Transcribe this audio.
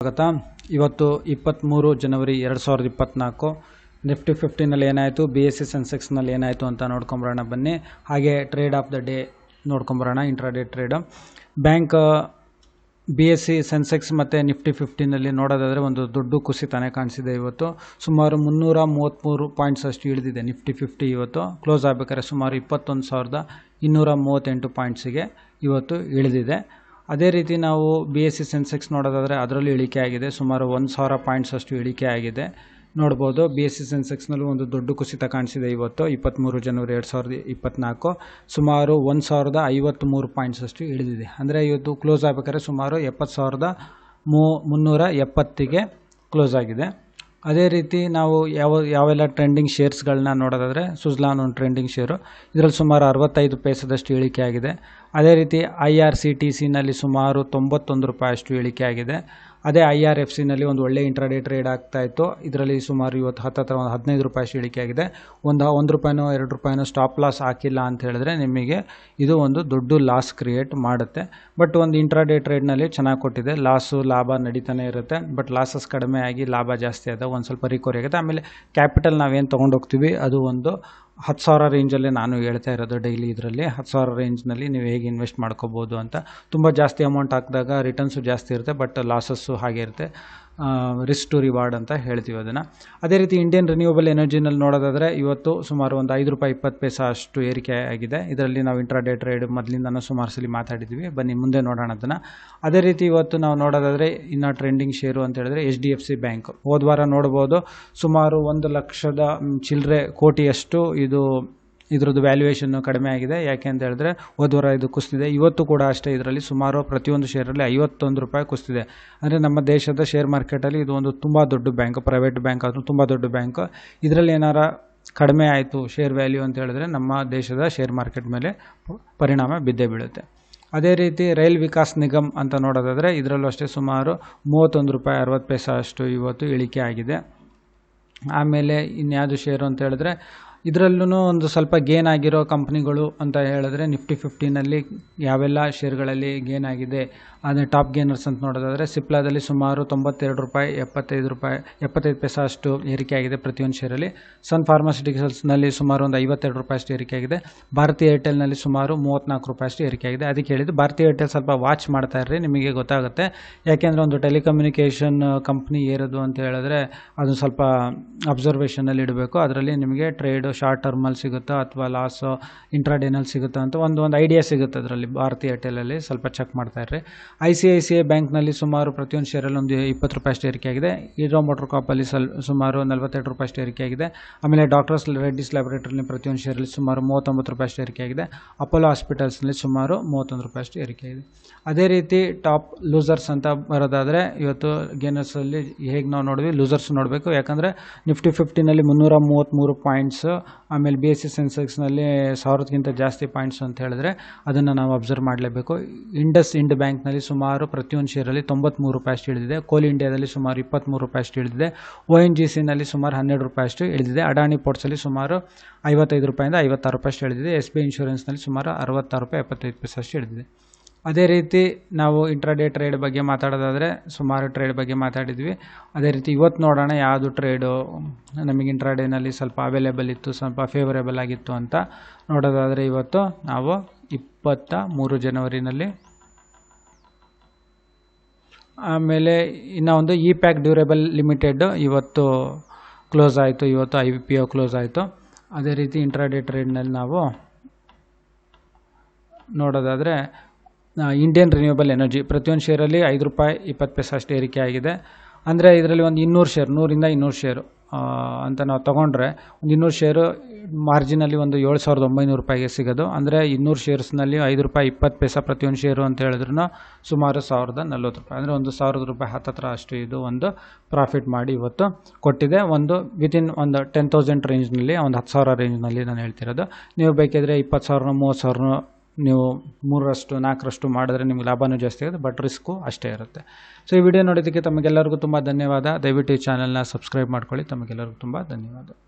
ಸ್ವಾಗತ. ಇವತ್ತು ಇಪ್ಪತ್ತ್ಮೂರು ಜನವರಿ ಎರಡು ಸಾವಿರದ ಇಪ್ಪತ್ತ್ನಾಲ್ಕು ನಿಫ್ಟಿ ಫಿಫ್ಟಿನಲ್ಲಿ ಏನಾಯಿತು? ಬಿ ಎಸ್ ಸಿ ಸೆನ್ಸೆಕ್ಸ್ನಲ್ಲಿ ಏನಾಯಿತು ಅಂತ ನೋಡ್ಕೊಂಬರೋಣ ಬನ್ನಿ. ಹಾಗೆ ಟ್ರೇಡ್ ಆಫ್ ದ ಡೇ ನೋಡ್ಕೊಂಬರೋಣ intraday trade bank B S C Sensex ಮತ್ತು ನಿಫ್ಟಿ ಫಿಫ್ಟಿನಲ್ಲಿ ನೋಡೋದಾದರೆ ಒಂದು ದೊಡ್ಡ ಕುಸಿತಾನೆ ಕಾಣಿಸಿದೆ ಇವತ್ತು. ಸುಮಾರು ಮುನ್ನೂರ ಮೂವತ್ತ್ಮೂರು ಪಾಯಿಂಟ್ಸ್ ಅಷ್ಟು ಇಳಿದಿದೆ ನಿಫ್ಟಿ ಫಿಫ್ಟಿ ಇವತ್ತು. ಕ್ಲೋಸ್ ಆಗಬೇಕಾದ್ರೆ ಸುಮಾರು ಇಪ್ಪತ್ತೊಂದು ಸಾವಿರದ ಇನ್ನೂರ ಮೂವತ್ತೆಂಟು ಪಾಯಿಂಟ್ಸಿಗೆ ಇವತ್ತು ಇಳಿದಿದೆ. ಅದೇ ರೀತಿ ನಾವು ಬಿ ಎಸ್ ಸಿ ಸೆನ್ಸೆಕ್ಸ್ ನೋಡೋದಾದರೆ ಅದರಲ್ಲೂ ಇಳಿಕೆ ಆಗಿದೆ. ಸುಮಾರು ಒಂದು ಸಾವಿರ ಪಾಯಿಂಟ್ಸ್ ಅಷ್ಟು ಇಳಿಕೆ ಆಗಿದೆ. ನೋಡ್ಬೋದು ಬಿ ಎಸ್ ಸಿ ಸೆನ್ಸೆಕ್ಸ್ನಲ್ಲೂ ಒಂದು ದೊಡ್ಡ ಕುಸಿತ ಕಾಣಿಸಿದೆ ಇವತ್ತು ಇಪ್ಪತ್ತ್ಮೂರು ಜನವರಿ ಎರಡು ಸಾವಿರದ ಇಪ್ಪತ್ತ್ನಾಲ್ಕು ಸುಮಾರು ಒಂದು ಸಾವಿರದ ಐವತ್ತ್ಮೂರು ಪಾಯಿಂಟ್ಸ್ ಅಷ್ಟು ಇಳಿದಿದೆ. ಅಂದರೆ ಇವತ್ತು ಕ್ಲೋಸ್ ಆಗಬೇಕಾದ್ರೆ ಸುಮಾರು ಎಪ್ಪತ್ತು ಸಾವಿರದ ಮೂ, ಮುನ್ನೂರ ಎಪ್ಪತ್ತಿಗೆ ಕ್ಲೋಸ್ ಆಗಿದೆ. ಅದೇ ರೀತಿ ನಾವು ಯಾವ, ಯಾವೆಲ್ಲ ಟ್ರೆಂಡಿಂಗ್ ಶೇರ್ಸ್ಗಳನ್ನ ನೋಡೋದಾದರೆ ಸುಜ್ಲಾನ್ ಒಂದು ಟ್ರೆಂಡಿಂಗ್ ಶೇರು ಇದರಲ್ಲಿ ಸುಮಾರು ಅರವತ್ತೈದು ಪೈಸದಷ್ಟು ಇಳಿಕೆ ಆಗಿದೆ ಅದೇ ರೀತಿ ಐ ಆರ್ ಸಿ ಟಿ ಸಿನಲ್ಲಿ ಸುಮಾರು ತೊಂಬತ್ತೊಂದು ರೂಪಾಯಿ ಅಷ್ಟು ಇಳಿಕೆ ಆಗಿದೆ ಅದೇ ಐ ಆರ್ ಎಫ್ ಸಿನಲ್ಲಿ ಒಂದು ಒಳ್ಳೆ ಇಂಟ್ರಾಡೇ ಟ್ರೇಡ್ ಆಗ್ತಾ ಇತ್ತು. ಇದರಲ್ಲಿ ಸುಮಾರು ಇವತ್ತು ಹತ್ತತ್ರ ಒಂದು ಹದಿನೈದು ರೂಪಾಯಿ ಇಳಿಕೆ ಆಗಿದೆ. ಒಂದು ಒಂದು ರೂಪಾಯಿನೋ ಎರಡು ರೂಪಾಯಿನೋ ಸ್ಟಾಪ್ ಲಾಸ್ ಹಾಕಿಲ್ಲ ಅಂತ ಹೇಳಿದ್ರೆ ನಿಮಗೆ ಇದು ಒಂದು ದೊಡ್ಡ ಲಾಸ್ ಕ್ರಿಯೇಟ್ ಮಾಡುತ್ತೆ. ಬಟ್ ಒಂದು ಇಂಟ್ರಾಡೇ ಟ್ರೇಡ್ನಲ್ಲಿ ಚೆನ್ನಾಗಿ ಕೊಟ್ಟಿದೆ. ಲಾಸು ಲಾಭ ನಡೀತಾನೆ ಇರುತ್ತೆ. ಬಟ್ ಲಾಸಸ್ ಕಡಿಮೆ ಆಗಿ ಲಾಭ ಜಾಸ್ತಿ ಆದ ಒಂದು ಸ್ವಲ್ಪ ರಿಕವರಿ ಆಗುತ್ತೆ. ಆಮೇಲೆ ಕ್ಯಾಪಿಟಲ್ ನಾವೇನು ತೊಗೊಂಡೋಗ್ತೀವಿ ಅದು ಒಂದು ಹತ್ತು ಸಾವಿರ ರೇಂಜಲ್ಲೇ ನಾನು ಹೇಳ್ತಾ ಇರೋದು ಡೈಲಿ ಇದರಲ್ಲಿ. ಹತ್ತು ಸಾವಿರ ರೇಂಜ್ನಲ್ಲಿ ನೀವು ಹೇಗೆ ಇನ್ವೆಸ್ಟ್ ಮಾಡ್ಕೋಬೋದು ಅಂತ. ತುಂಬ ಜಾಸ್ತಿ ಅಮೌಂಟ್ ಹಾಕಿದಾಗ ರಿಟರ್ನ್ಸು ಜಾಸ್ತಿ ಇರುತ್ತೆ ಬಟ್ ಲಾಸಸ್ಸು ಹಾಗೆ ಇರುತ್ತೆ. ರಿಸ್ಕ್ ಟು ರಿವಾರ್ಡ್ ಅಂತ ಹೇಳ್ತೀವಿ ಅದನ್ನು. ಅದೇ ರೀತಿ ಇಂಡಿಯನ್ ರಿನ್ಯೂವಬಲ್ ಎನರ್ಜಿನಲ್ಲಿ ನೋಡೋದಾದರೆ ಇವತ್ತು ಸುಮಾರು ಒಂದು ಐದು ರೂಪಾಯಿ ಇಪ್ಪತ್ತು ಪೈಸೆ ಅಷ್ಟು ಏರಿಕೆ ಆಗಿದೆ. ಇದರಲ್ಲಿ ನಾವು ಇಂಟ್ರಾಡೇ ಟ್ರೇಡ್ ಮೊದಲಿಂದನೂ ಸುಮಾರು ಸಲ ಮಾತಾಡಿದ್ವಿ. ಬನ್ನಿ, ಮುಂದೆ ನೋಡೋಣ ಅದನ್ನು. ಅದೇ ರೀತಿ ಇವತ್ತು ನಾವು ನೋಡೋದಾದರೆ ಇನ್ನು ಟ್ರೆಂಡಿಂಗ್ ಶೇರು ಅಂತ ಹೇಳಿದ್ರೆ H D F C bank ಹೋದ್ವಾರ ನೋಡ್ಬೋದು, ಸುಮಾರು ಒಂದು ಲಕ್ಷದ ಚಿಲ್ಲರೆ ಕೋಟಿಯಷ್ಟು ಇದು ಇದ್ರದ್ದು ವ್ಯಾಲ್ಯೂಯೇಷನ್ನು ಕಡಿಮೆ ಆಗಿದೆ. ಯಾಕೆ ಅಂತ ಹೇಳಿದ್ರೆ, ಹೋದ ವಾರ ಇದು ಕುಸ್ತಿದೆ. ಇವತ್ತು ಕೂಡ ಅಷ್ಟೇ ಇದರಲ್ಲಿ ಸುಮಾರು ಪ್ರತಿಯೊಂದು ಶೇರಲ್ಲಿ ಐವತ್ತೊಂದು ರೂಪಾಯಿ ಕುಸ್ತಿದೆ. ಅಂದರೆ ನಮ್ಮ ದೇಶದ ಶೇರ್ ಮಾರ್ಕೆಟಲ್ಲಿ ಇದು ಒಂದು ತುಂಬ ದೊಡ್ಡ ಬ್ಯಾಂಕ್ ಪ್ರೈವೇಟ್ ಬ್ಯಾಂಕ್ ಆದರೂ ತುಂಬ ದೊಡ್ಡ ಬ್ಯಾಂಕ್ ಇದರಲ್ಲಿ ಏನಾರ ಕಡಿಮೆ ಆಯಿತು ಶೇರ್ ವ್ಯಾಲ್ಯೂ ಅಂತ ಹೇಳಿದ್ರೆ ನಮ್ಮ ದೇಶದ ಶೇರ್ ಮಾರ್ಕೆಟ್ ಮೇಲೆ ಪರಿಣಾಮ ಬಿದ್ದೇ ಬೀಳುತ್ತೆ. ಅದೇ ರೀತಿ ರೈಲ್ ವಿಕಾಸ್ ನಿಗಮ್ ಅಂತ ನೋಡೋದಾದರೆ ಇದರಲ್ಲೂ ಅಷ್ಟೇ ಸುಮಾರು ಮೂವತ್ತೊಂದು ರೂಪಾಯಿ ಅರವತ್ತು ಪೈಸೆ ಅಷ್ಟು ಇವತ್ತು ಇಳಿಕೆ ಆಗಿದೆ. ಆಮೇಲೆ ಇನ್ಯಾವುದು ಶೇರು ಅಂತ ಹೇಳಿದ್ರೆ ಇದರಲ್ಲೂ ಒಂದು ಸ್ವಲ್ಪ ಗೇನ್ ಆಗಿರೋ ಕಂಪ್ನಿಗಳು ಅಂತ ಹೇಳಿದ್ರೆ ನಿಫ್ಟಿ ಫಿಫ್ಟಿನಲ್ಲಿ ಯಾವೆಲ್ಲ ಶೇರ್ಗಳಲ್ಲಿ ಗೇನ್ ಆಗಿದೆ ಅದನ್ನ ಟಾಪ್ ಗೇನರ್ಸ್ ಅಂತ ನೋಡೋದಾದರೆ ಸಿಪ್ಲಾದಲ್ಲಿ ಸುಮಾರು ತೊಂಬತ್ತೆರಡು ರೂಪಾಯಿ, ಎಪ್ಪತ್ತೈದು ರೂಪಾಯಿ, ಎಪ್ಪತ್ತೈದು ಪೈಸಾ ಅಷ್ಟು ಏರಿಕೆ ಆಗಿದೆ ಪ್ರತಿಯೊಂದು ಶೇರಲ್ಲಿ ಸನ್ ಫಾರ್ಮಾಸ್ಯೂಟಿಕಲ್ಸ್ನಲ್ಲಿ ಸುಮಾರು ಒಂದು ಐವತ್ತೆರಡು ರೂಪಾಯಿ ಅಷ್ಟು ಏರಿಕೆ ಆಗಿದೆ. ಭಾರತಿ ಏರ್ಟೆಲ್ನಲ್ಲಿ ಸುಮಾರು ಮೂವತ್ತ್ನಾಲ್ಕು ರೂಪಾಯಿ ಅಷ್ಟು ಏರಿಕೆ ಆಗಿದೆ. ಅದಕ್ಕೆ ಹೇಳಿದ್ದು ಭಾರತಿ ಏರ್ಟೆಲ್ ಸ್ವಲ್ಪ ವಾಚ್ ಮಾಡ್ತಾ ಇರ್ರಿ, ನಿಮಗೆ ಗೊತ್ತಾಗುತ್ತೆ. ಯಾಕೆಂದರೆ ಒಂದು ಟೆಲಿಕಮ್ಯುನಿಕೇಷನ್ ಕಂಪ್ನಿ ಏರೋದು ಅಂತ ಹೇಳಿದ್ರೆ ಅದು ಸ್ವಲ್ಪ ಅಬ್ಸರ್ವೇಷನಲ್ಲಿ ಇಡಬೇಕು. ಅದರಲ್ಲಿ ನಿಮಗೆ ಟ್ರೇಡು ಶಾರ್ಟ್ ಟರ್ಮಲ್ಲಿ ಸಿಗುತ್ತಾ ಅಥವಾ ಲಾಸ್ ಇಂಟ್ರಾಡೇನಲ್ಲಿ ಸಿಗುತ್ತಾ ಅಂತ ಒಂದು ಒಂದು ಐಡಿಯಾ ಸಿಗುತ್ತೆ ಅದರಲ್ಲಿ ಭಾರತಿ ಏರ್ಟೆಲಲ್ಲಿ ಸ್ವಲ್ಪ ಚೆಕ್ ಮಾಡ್ತಾ ಇರ್ರಿ. I C I C I ಬ್ಯಾಂಕ್ನಲ್ಲಿ ಸುಮಾರು ಪ್ರತಿಯೊಂದು ಶೇರಲ್ಲಿ ಒಂದು ಇಪ್ಪತ್ತು ರೂಪಾಯಿ ಅಷ್ಟು ಏರಿಕೆ ಆಗಿದೆ. ಮೋಟರ್ ಮೋಟ್ರ್ ಕಾಪಲ್ಲಿ ಸಲ್, ಸುಮಾರು ನಲವತ್ತೆರಡು ರೂಪಾಯಿ ಅಷ್ಟು ಏರಿಕೆ ಆಗಿದೆ. ಆಮೇಲೆ ಡಾಕ್ಟರ್ಸ್ ರೆಡ್ಡಿಸ್ ಲ್ಯಾಬೊರೇಟರಿಲಿ ಪ್ರತಿಯೊಂದು ಶೇರಲ್ಲಿ ಸುಮಾರು ಮೂವತ್ತೊಂಬತ್ತು ರೂಪಾಯಿ ಅಷ್ಟು ಏರಿಕೆ ಆಗಿದೆ. ಅಪೋಲೋ ಹಾಸ್ಪಿಟಲ್ಸ್ನಲ್ಲಿ ಸುಮಾರು ಮೂವತ್ತೊಂದು ರೂಪಾಯಿ ಅಷ್ಟು ಏರಿಕೆ ಆಗಿದೆ. ಅದೇ ರೀತಿ ಟಾಪ್ ಲೂಸರ್ಸ್ ಅಂತ ಬರೋದಾದರೆ ಇವತ್ತು ಗೇನರ್ಸಲ್ಲಿ ಹೇಗೆ ನಾವು ನೋಡಿದ್ವಿ ಲೂಸರ್ಸ್ ನೋಡಬೇಕು. ಯಾಕಂದರೆ ನಿಫ್ಟಿ ಫಿಫ್ಟಿನಲ್ಲಿ ಮುನ್ನೂರ ಮೂವತ್ತ್ಮೂರು ಪಾಯಿಂಟ್ಸು ಆಮೇಲೆ ಬಿ ಎಸ್ ಸಿ ಸೆನ್ಸೆಕ್ಸ್ನಲ್ಲಿ ಸಾವಿರದಕ್ಕಿಂತ ಜಾಸ್ತಿ ಪಾಯಿಂಟ್ಸ್ ಅಂತ ಹೇಳಿದ್ರೆ ಅದನ್ನು ನಾವು ಅಬ್ಸರ್ವ್ ಮಾಡಲೇಬೇಕು. ಇಂಡಸ್ ಇಂಡ್ ಬ್ಯಾಂಕ್ನಲ್ಲಿ ಸುಮಾರು ಪ್ರತಿಯೊಂದು ಶೇರಲ್ಲಿ ತೊಂಬತ್ತ್ಮೂರು ರೂಪಾಯಿ ಅಷ್ಟು ಇಳಿದಿದೆ. ಕೋಲ್ ಇಂಡಿಯಾದಲ್ಲಿ ಸುಮಾರು ಇಪ್ಪತ್ತ್ಮೂರು ರೂಪಾಯಿ ಅಷ್ಟು ಇಳಿದಿದೆ ಒ ಎನ್ ಜಿ ಸಿನಲ್ಲಿ ಸುಮಾರು ಹನ್ನೆರಡು ರೂಪಾಯಿ ಅಷ್ಟು ಇಳಿದಿದೆ ಅಡಾನಿ ಪೋರ್ಟ್ಸಲ್ಲಿ ಸುಮಾರು ಐವತ್ತೈದು ರೂಪಾಯಿಂದ ಐವತ್ತಾರು ರೂಪಾಯಿ ಅಷ್ಟು ಇಳಿದಿದೆ ಎಸ್ ಬಿ ಇನ್ಶೂರೆನ್ಸ್ನಲ್ಲಿ ಸುಮಾರು ಅರವತ್ತಾರು ರೂಪಾಯಿ ಎಪ್ಪತ್ತೈದು ಪೈಸೆ ಅಷ್ಟು ಇಳಿದಿದೆ. ಅದೇ ರೀತಿ ನಾವು ಇಂಟ್ರಾಡೇ ಟ್ರೇಡ್ ಬಗ್ಗೆ ಮಾತಾಡೋದಾದರೆ ಸುಮಾರು ಟ್ರೇಡ್ ಬಗ್ಗೆ ಮಾತಾಡಿದ್ವಿ. ಅದೇ ರೀತಿ ಇವತ್ತು ನೋಡೋಣ ಯಾವುದು ಟ್ರೇಡು ನಮಗೆ ಇಂಟ್ರಾಡೇನಲ್ಲಿ ಸ್ವಲ್ಪ ಅವೈಲೇಬಲ್ ಇತ್ತು, ಸ್ವಲ್ಪ ಫೇವರೇಬಲ್ ಆಗಿತ್ತು ಅಂತ ನೋಡೋದಾದರೆ ಇವತ್ತು ನಾವು ಇಪ್ಪತ್ತ ಮೂರು ಜನವರಿನಲ್ಲಿ. ಆಮೇಲೆ ಇನ್ನೊಂದು ಇ ಪ್ಯಾಕ್ ಡ್ಯೂರೇಬಲ್ ಲಿಮಿಟೆಡ್ ಇವತ್ತು ಕ್ಲೋಸ್ ಆಯಿತು, ಇವತ್ತು ಐ ಪಿ ಒ ಕ್ಲೋಸ್ ಆಯಿತು. ಅದೇ ರೀತಿ ಇಂಟ್ರಾಡೇ ಟ್ರೇಡ್ನಲ್ಲಿ ನಾವು ನೋಡೋದಾದರೆ ಇಂಡಿಯನ್ ರಿನ್ಯೂಬಲ್ ಎನರ್ಜಿ ಪ್ರತಿಯೊಂದು ಶೇರಲ್ಲಿ ಐದು ರೂಪಾಯಿ ಇಪ್ಪತ್ತು ಪೈಸೆ ಅಷ್ಟು ಏರಿಕೆ ಆಗಿದೆ. ಅಂದರೆ ಇದರಲ್ಲಿ ಒಂದು ಇನ್ನೂರು ಶೇರ್ ನೂರಿಂದ ಇನ್ನೂರು ಶೇರು ಅಂತ ನಾವು ತೊಗೊಂಡ್ರೆ ಒಂದು ಇನ್ನೂರು ಶೇರು ಮಾರ್ಜಿನಲ್ಲಿ ಒಂದು ಏಳು ಸಾವಿರದ ಒಂಬೈನೂರು ರೂಪಾಯಿಗೆ ಸಿಗೋದು. ಅಂದರೆ ಇನ್ನೂರು ಶೇರ್ಸ್ನಲ್ಲಿ ಐದು ರೂಪಾಯಿ ಇಪ್ಪತ್ತು ಪೈಸೆ ಪ್ರತಿಯೊಂದು ಶೇರು ಅಂತ ಹೇಳಿದ್ರು ಸುಮಾರು ಸಾವಿರದ ನಲ್ವತ್ತು ರೂಪಾಯಿ. ಅಂದರೆ ಒಂದು ಸಾವಿರದ ರೂಪಾಯಿ ಹತ್ತತ್ರ ಅಷ್ಟು ಇದು ಒಂದು ಪ್ರಾಫಿಟ್ ಮಾಡಿ ಇವತ್ತು ಕೊಟ್ಟಿದೆ. ಒಂದು ವಿತಿನ್ ಒಂದು ಟೆನ್ ತೌಸಂಡ್ ರೇಂಜ್ನಲ್ಲಿ ಒಂದು ಹತ್ತು ಸಾವಿರ ರೇಂಜ್ನಲ್ಲಿ ನಾನು ಹೇಳ್ತಿರೋದು. ನೀವು ಬೇಕಿದ್ರೆ ಇಪ್ಪತ್ತು ಸಾವಿರನೂ, ಮೂವತ್ತು ಸಾವಿರ ನೀವು ಮೂರರಷ್ಟು, ನಾಲ್ಕರಷ್ಟು ಮಾಡಿದ್ರೆ ನಿಮ್ಗೆ ಲಾಭವೂ ಜಾಸ್ತಿ ಆಗುತ್ತೆ ಬಟ್ ರಿಸ್ಕು ಅಷ್ಟೇ ಇರುತ್ತೆ. ಸೊ ಈ ವಿಡಿಯೋ ನೋಡಿದ್ದಕ್ಕೆ ತಮಗೆಲ್ಲರಿಗೂ ತುಂಬ ಧನ್ಯವಾದ. ದಯವಿಟ್ಟು ಈ ಚಾನಲ್ನ ಸಬ್ಸ್ಕ್ರೈಬ್ ಮಾಡ್ಕೊಳ್ಳಿ. ತಮಗೆಲ್ಲರಿಗೂ ತುಂಬ ಧನ್ಯವಾದ.